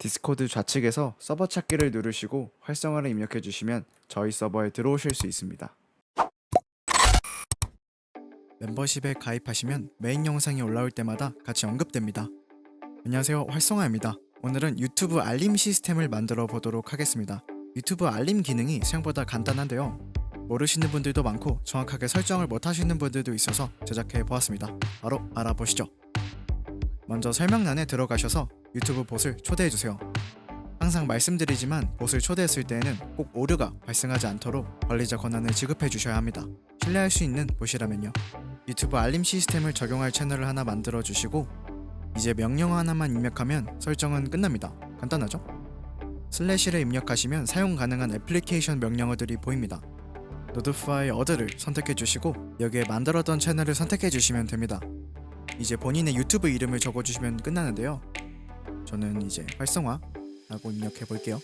디스코드 좌측에서 서버 찾기를 누르시고 활성화를 입력해 주시면 저희 서버에 들어오실 수 있습니다. 멤버십에 가입하시면 메인 영상이 올라올 때마다 같이 언급됩니다. 안녕하세요. 활성화입니다. 오늘은 유튜브 알림 시스템을 만들어 보도록 하겠습니다. 유튜브 알림 기능이 생각보다 간단한데요. 모르시는 분들도 많고 정확하게 설정을 못 하시는 분들도 있어서 제작해 보았습니다. 바로 알아보시죠. 먼저 설명란에 들어가셔서 유튜브 봇을 초대해 주세요. 항상 말씀드리지만 봇을 초대했을 때에는 꼭 오류가 발생하지 않도록 관리자 권한을 지급해 주셔야 합니다. 신뢰할 수 있는 봇이라면요. 유튜브 알림 시스템을 적용할 채널을 하나 만들어 주시고 이제 명령 하나만 입력하면 설정은 끝납니다. 간단하죠? 슬래시를 입력하시면 사용 가능한 애플리케이션 명령어들이 보입니다. 노드파이 어드를 선택해 주시고 여기에 만들었던 채널을 선택해 주시면 됩니다. 이제 본인의 유튜브 이름을 적어 주시면 끝나는데요. 저는 이제 활성화라고 입력해 볼게요.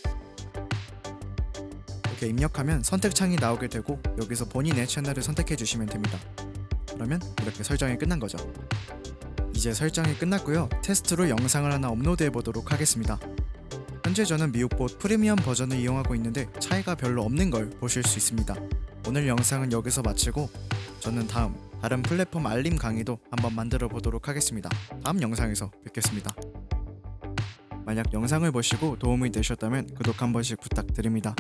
이렇게 입력하면 선택창이 나오게 되고 여기서 본인의 채널을 선택해 주시면 됩니다. 그러면 이렇게 설정이 끝난 거죠. 이제 설정이 끝났고요. 테스트로 영상을 하나 업로드해 보도록 하겠습니다. 현재 저는 미국봇 프리미엄 버전을 이용하고 있는데 차이가 별로 없는 걸 보실 수 있습니다. 오늘 영상은 여기서 마치고 저는 다음 다른 플랫폼 알림 강의도 한번 만들어 보도록 하겠습니다. 다음 영상에서 뵙겠습니다. 만약 영상을 보시고 도움이 되셨다면 구독 한 번씩 부탁드립니다.